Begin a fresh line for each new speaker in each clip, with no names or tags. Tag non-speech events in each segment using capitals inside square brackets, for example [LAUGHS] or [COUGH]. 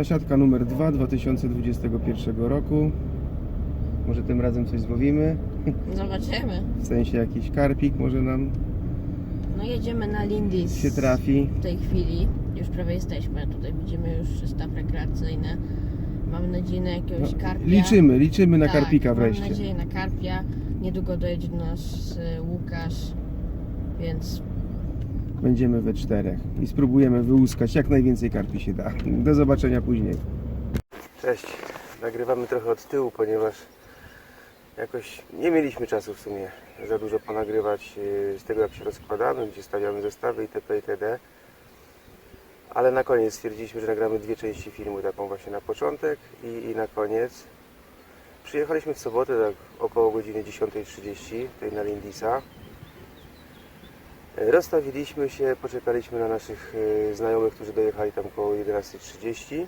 Zasiadka numer 2 2021 roku. Może tym razem coś złowimy? [LAUGHS]
Zobaczymy.
W sensie jakiś karpik może nam
No jedziemy na Lindis
się trafi.
w tej chwili. Już prawie jesteśmy. Tutaj widzimy już staw rekreacyjny. Mamy nadzieję na jakiegoś
No,
karpia.
liczymy, liczymy na
Tak,
karpika wreszcie.
Mam nadzieję na karpia. Niedługo dojedzie do nas y, Łukasz, więc
Będziemy we czterech i spróbujemy wyłuskać jak najwięcej karpi się da. Do zobaczenia później. Cześć. Nagrywamy trochę od tyłu, ponieważ jakoś nie mieliśmy czasu w sumie za dużo ponagrywać yy, z tego jak się rozkładamy, gdzie stawiamy zestawy itp. itd. Ale na koniec stwierdziliśmy, że nagramy dwie części filmu, taką właśnie na początek i, i na koniec. Przyjechaliśmy w sobotę tak około godziny 10.30 tutaj na Lindisa. Rozstawiliśmy się, poczekaliśmy na naszych e, znajomych, którzy dojechali tam około 11.30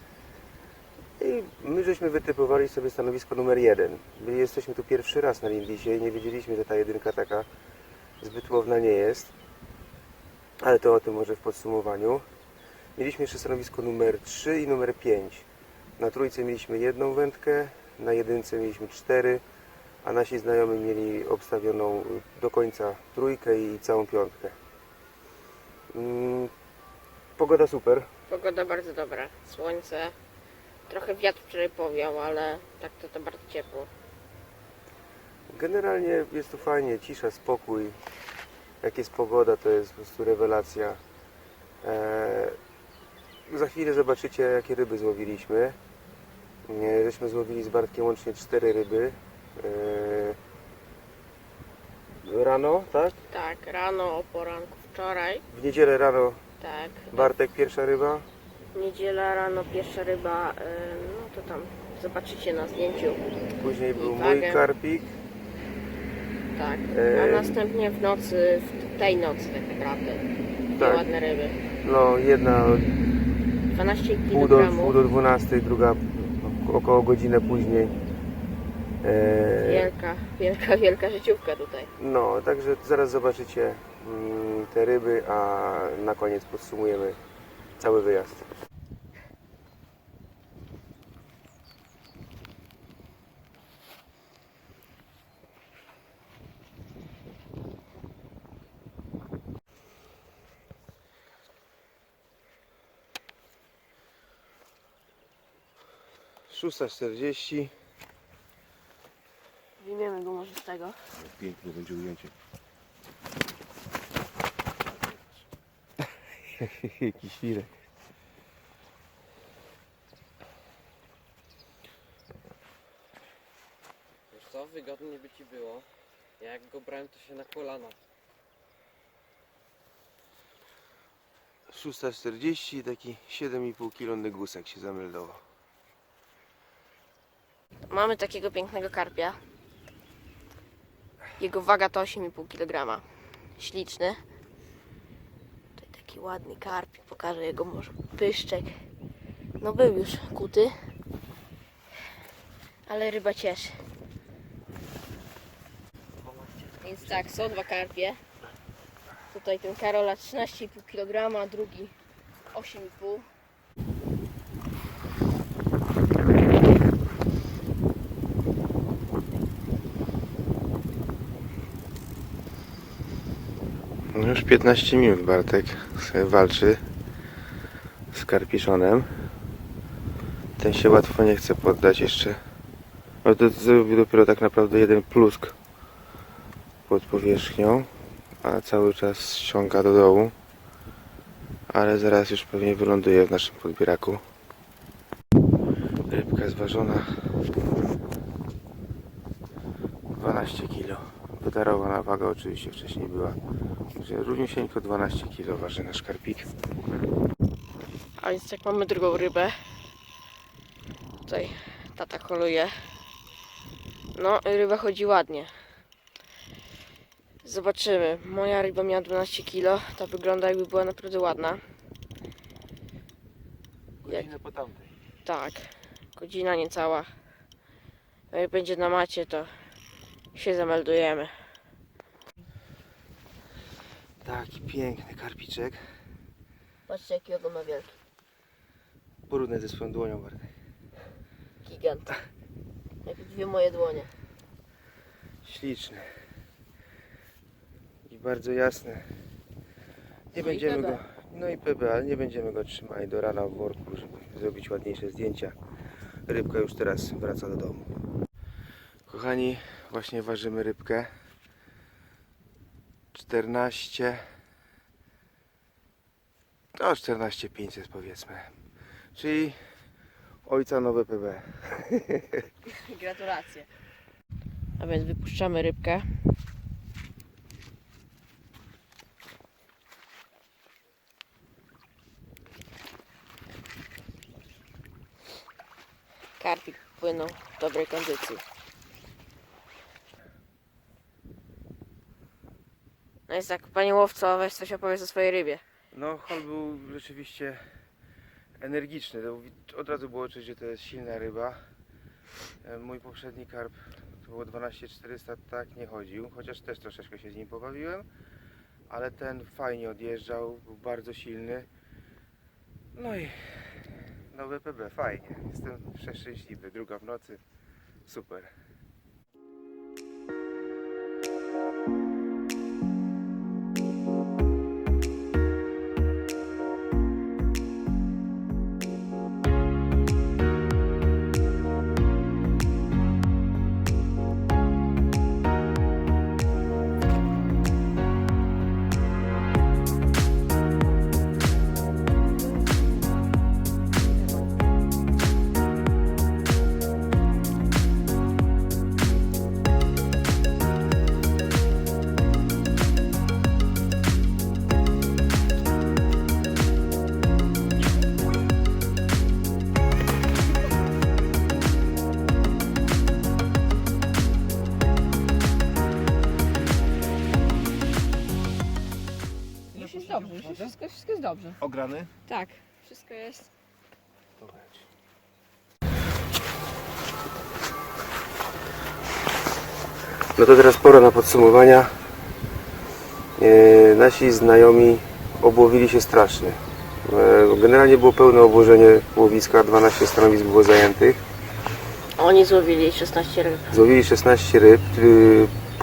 i my żeśmy wytypowali sobie stanowisko numer jeden. My jesteśmy tu pierwszy raz na Lindisie i nie wiedzieliśmy, że ta jedynka taka zbyt łowna nie jest, ale to o tym może w podsumowaniu. Mieliśmy jeszcze stanowisko numer 3 i numer 5. Na trójce mieliśmy jedną wędkę, na jedynce mieliśmy cztery, a nasi znajomi mieli obstawioną do końca trójkę i całą piątkę. Mm, Pogoda super.
pogoda bardzo dobra. Słońce. Trochę wiatr wczoraj powiał, ale tak to, to bardzo ciepło.
Generalnie jest tu fajnie, cisza, spokój. Jak jest pogoda, to jest po prostu rewelacja. Eee, za chwilę zobaczycie, jakie ryby złowiliśmy. Nie, Żeśmy złowili z Bartkiem łącznie cztery ryby. Eee, rano, tak?
Tak, rano o poranku wczoraj.
W niedzielę rano
Tak.
Bartek pierwsza ryba.
Niedziela rano pierwsza ryba, y, no to tam zobaczycie na zdjęciu.
Później był mój
wagę.
karpik.
Tak.
E,
A następnie w nocy, w tej nocy tak naprawdę. Dwie
Tak.
ładne ryby.
No jedna
12
pół do,
kg.
pół do 12, druga około godzinę później. Eee,
Wielka, wielka, wielka życiówka tutaj.
No, także zaraz zobaczycie mm, te ryby, a na koniec podsumujemy cały wyjazd. Szósta czterdzieści.
Wyjmiemy go może z tego.
Pięknie będzie ujęcie. [LAUGHS] Jaki świrek.
Wiesz co, wygodnie by ci było. Ja jak go brałem to się na kolana.
640 taki 7,5 kg negusek się zameldował.
Mamy takiego pięknego karpia. Jego waga to 8,5 kg. Śliczny. Tutaj taki ładny karp. Pokażę jego może pyszczek. No był już kuty. Ale ryba cieszy. Więc tak, są dwa karpie. Tutaj ten Karola 13,5 kg, drugi 8,5
No już 15 minut Bartek walczy z karpiszonem. Ten się łatwo nie chce poddać jeszcze. Ale to zrobił dopiero tak naprawdę jeden plusk pod powierzchnią, a cały czas ściąga do dołu. Ale zaraz już pewnie wyląduje w naszym podbieraku. Rybka zważona 12 kg. Wydarowana waga oczywiście wcześniej była. Równiusieńko 12 kg waży nasz karpik.
A więc tak mamy drugą rybę. Tutaj tata koluje. No, ryba chodzi ładnie. Zobaczymy. Moja ryba miała 12 kg. Ta wygląda jakby była naprawdę ładna.
Godzinę po tamtej.
Tak. Godzina niecała. No Jak będzie na macie, to się zameldujemy.
Taki piękny karpiczek.
Patrzcie, jaki ogon ma wielki.
porównać ze swoją dłonią Bartek.
Gigant. Jak dwie moje dłonie.
Śliczny. I bardzo jasny. Nie
No
będziemy go. No i PB, ale nie będziemy go trzymali do rana w worku, żeby zrobić ładniejsze zdjęcia. Rybka już teraz wraca do domu. Kochani, właśnie ważymy rybkę. 14. To 14 500 powiedzmy. Czyli ojca nowe PB. [LAUGHS]
Gratulacje. A więc wypuszczamy rybkę. Karpik płynął w dobrej kondycji. No jest tak, panie łowco, weź coś opowiedz o swojej rybie.
No, Hol był rzeczywiście energiczny. Od razu było czuć, że to jest silna ryba. E, Mój poprzedni karp to było 12400, tak nie chodził, chociaż też troszeczkę się z nim pobawiłem, ale ten fajnie odjeżdżał, był bardzo silny. No i nowe PB, fajnie. Jestem przeszczęśliwy. Druga w nocy, super.
Dobrze.
Ograny?
Tak, wszystko jest.
No to teraz pora na podsumowania. E, nasi znajomi obłowili się strasznie. E, generalnie było pełne obłożenie łowiska, 12 stanowisk było zajętych.
Oni złowili 16 ryb.
Złowili 16 ryb,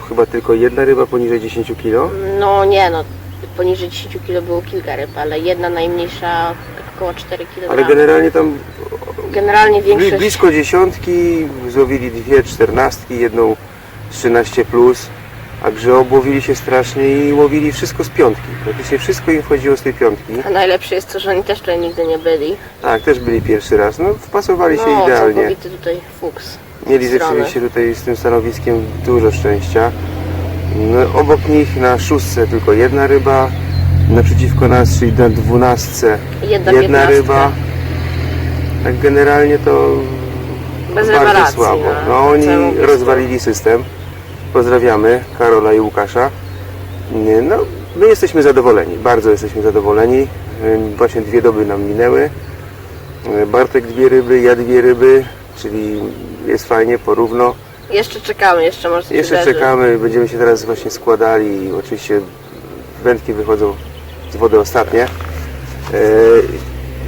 chyba tylko jedna ryba poniżej 10 kg.
No nie no, poniżej 10 kg było kilka ryb, ale jedna najmniejsza około 4 kg.
Ale generalnie tam
Generalnie
bli-
większość...
blisko dziesiątki, złowili dwie czternastki, jedną 13 plus. Także obłowili się strasznie i łowili wszystko z piątki. Praktycznie wszystko im wchodziło z tej piątki.
A najlepsze jest to, że oni też tutaj nigdy nie byli.
Tak, też byli pierwszy raz. No, wpasowali się
no,
idealnie.
całkowity tutaj fuks.
Mieli
strony.
rzeczywiście tutaj z tym stanowiskiem dużo szczęścia. No, obok nich na szóstce tylko jedna ryba, naprzeciwko nas, czyli na dwunastce
Jedna,
jedna ryba. Tak generalnie to
Bez
bardzo
rewelacji
słabo.
na
No oni rozwalili system. Pozdrawiamy Karola i Łukasza. No, my jesteśmy zadowoleni, bardzo jesteśmy zadowoleni. Ym, Właśnie dwie doby nam minęły. Yy, Bartek dwie ryby, ja dwie ryby, czyli jest fajnie, porówno.
Jeszcze czekamy, jeszcze może coś
Jeszcze czekamy, będziemy się teraz właśnie składali i oczywiście wędki wychodzą z wody ostatnie. E,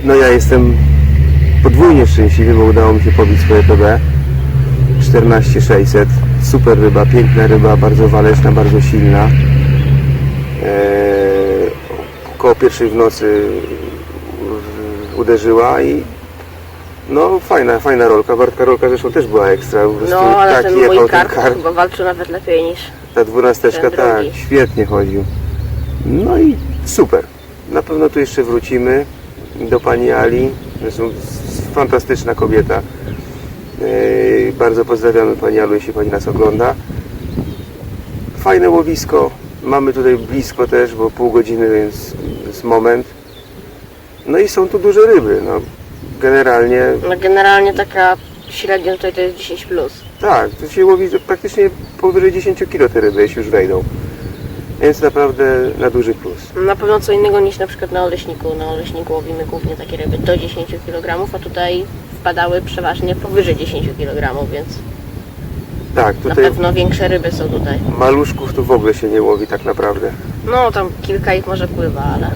No ja jestem podwójnie szczęśliwy, bo udało mi się pobić swoje PB 14600. Super ryba, piękna ryba, bardzo waleczna, bardzo silna. E, Koło pierwszej w nocy uderzyła i no fajna, fajna rolka. Bartka rolka zresztą też była ekstra. Po prostu
No, ale
tak
ten
jechał
mój
ten
karp
karp.
chyba walczył nawet lepiej niż...
Ta dwunasteczka
Ten
tak,
drugi.
świetnie chodził. No i super. Na pewno tu jeszcze wrócimy do pani Ali. Zresztą s- fantastyczna kobieta. Yy, bardzo pozdrawiamy pani Alu, jeśli pani nas ogląda. Fajne łowisko. Mamy tutaj blisko też, bo pół godziny, więc jest moment. No i są tu duże ryby. No, generalnie
No generalnie taka średnia tutaj to jest 10 plus.
tak, to się łowi praktycznie powyżej 10 kg te ryby, jeśli już wejdą. Więc naprawdę na duży plus.
Na pewno co innego niż na przykład na oleśniku. Na oleśniku łowimy głównie takie ryby do 10 kg, a tutaj wpadały przeważnie powyżej 10 kg, więc
Tak,
na
tutaj
pewno większe ryby są tutaj.
maluszków tu w ogóle się nie łowi tak naprawdę.
No tam kilka ich może pływa, ale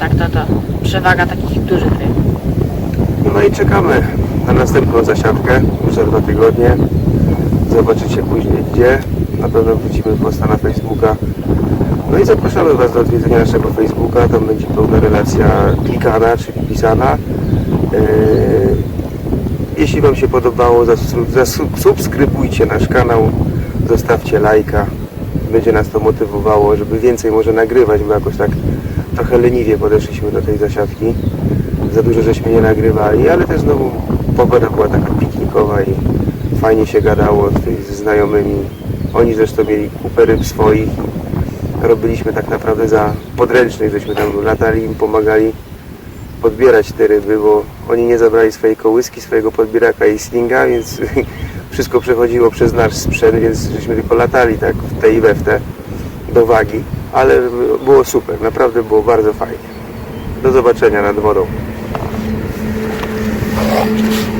tak to to przewaga takich dużych ryb.
No i czekamy na następną zasiadkę już za dwa tygodnie. Zobaczycie później gdzie. Na pewno wrzucimy posta na Facebooka. No i zapraszamy Was do odwiedzenia naszego Facebooka. Tam będzie pełna relacja klikana, czyli pisana. Yy, Jeśli Wam się podobało, zasu- zasubskrybujcie nasz kanał, zostawcie lajka. Będzie nas to motywowało, żeby więcej może nagrywać, bo jakoś tak trochę leniwie podeszliśmy do tej zasiadki. Za dużo żeśmy nie nagrywali, ale też znowu pogoda była taka piknikowa i fajnie się gadało ze znajomymi. Oni zresztą mieli kupę ryb swoich. Robiliśmy tak naprawdę za podręcznych, żeśmy tam latali im pomagali podbierać te ryby, bo oni nie zabrali swojej kołyski, swojego podbieraka i slinga, więc [LAUGHS] wszystko przechodziło przez nasz sprzęt, więc żeśmy tylko latali tak w te i we w te do wagi, ale było super, naprawdę było bardzo fajnie. Do zobaczenia nad wodą. Bye.